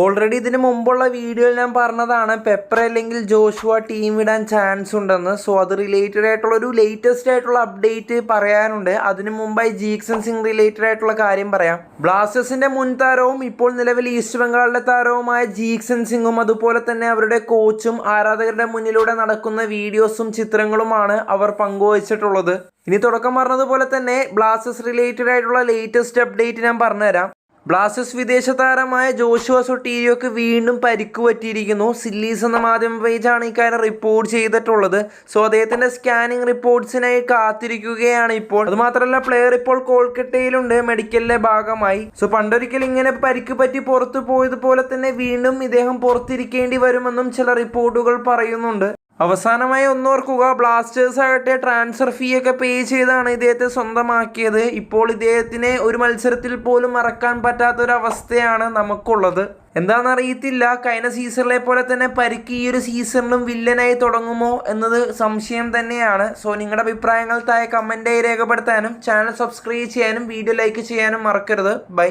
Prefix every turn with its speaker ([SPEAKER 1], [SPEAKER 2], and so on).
[SPEAKER 1] Already ഇതിന് മുമ്പുള്ള വീഡിയോയിൽ ഞാൻ പറഞ്ഞതാണ് പെപ്പർ അല്ലെങ്കിൽ ജോഷുവ ടീം വിടാൻ ചാൻസ് ഉണ്ടെന്ന്. സോ അത് റിലേറ്റഡ് ആയിട്ടുള്ള ഒരു ലേറ്റസ്റ്റ് ആയിട്ടുള്ള അപ്ഡേറ്റ് പറയാനുണ്ട്. അതിനു മുമ്പായി ജീക്സൺ സിംഗ് റിലേറ്റഡ് ആയിട്ടുള്ള കാര്യം പറയാം. ബ്ലാസ്റ്റേഴ്സിന്റെ മുൻ താരവും ഇപ്പോൾ നിലവിൽ ഈസ്റ്റ് ബംഗാളിലെ താരവുമായ ജീക്സൺ സിംഗും അതുപോലെ തന്നെ അവരുടെ കോച്ചും ആരാധകരുടെ മുന്നിലൂടെ നടക്കുന്ന വീഡിയോസും ചിത്രങ്ങളുമാണ് അവർ പങ്കുവച്ചിട്ടുള്ളത്. ഇനി തുടക്കം പറഞ്ഞതുപോലെ തന്നെ ബ്ലാസ്റ്റേഴ്സ് റിലേറ്റഡ് ആയിട്ടുള്ള ലേറ്റസ്റ്റ് അപ്ഡേറ്റ് ഞാൻ പറഞ്ഞുതരാം. ബ്ലാസ്റ്റേഴ്സ് വിദേശ താരമായ ജോഷുവ സൊട്ടീരിയോക്ക് വീണ്ടും പരിക്ക് പറ്റിയിരിക്കുന്നു. സില്ലീസ് എന്ന മാധ്യമ പേജാണ് ഇക്കാര്യം റിപ്പോർട്ട് ചെയ്തിട്ടുള്ളത്. സോ അദ്ദേഹത്തിന്റെ സ്കാനിങ് റിപ്പോർട്ട്സിനായി കാത്തിരിക്കുകയാണ് ഇപ്പോൾ. അതുമാത്രമല്ല പ്ലെയർ ഇപ്പോൾ കോൽക്കട്ടയിലുണ്ട്. മെഡിക്കലിന്റെ ഭാഗമായി. സോ പണ്ടൊരിക്കൽ ഇങ്ങനെ പരിക്ക് പറ്റി പുറത്തു പോയതുപോലെ തന്നെ വീണ്ടും ഇദ്ദേഹം പുറത്തിരിക്കേണ്ടി വരുമെന്നും ചില റിപ്പോർട്ടുകൾ പറയുന്നുണ്ട്. അവസാനമായി ഒന്നോർക്കുക ബ്ലാസ്റ്റേഴ്സ് ആകട്ടെ ട്രാൻസ്ഫർ ഫീ ഒക്കെ പേ ചെയ്താണ് ഇദ്ദേഹത്തെ സ്വന്തമാക്കിയത്. ഇപ്പോൾ ഇദ്ദേഹത്തിനെ ഒരു മത്സരത്തിൽ പോലും മറക്കാൻ പറ്റാത്തൊരവസ്ഥയാണ് നമുക്കുള്ളത്. എന്താണെന്ന് അറിയത്തില്ല കഴിഞ്ഞ സീസണിലെ പോലെ തന്നെ പരിക്ക് ഈ ഒരു സീസണിലും വില്ലനായി തുടങ്ങുമോ എന്നത് സംശയം തന്നെയാണ്. സോ നിങ്ങളുടെ അഭിപ്രായങ്ങൾ താഴെ കമന്റായി രേഖപ്പെടുത്താനും ചാനൽ സബ്സ്ക്രൈബ് ചെയ്യാനും വീഡിയോ ലൈക്ക് ചെയ്യാനും മറക്കരുത്. ബൈ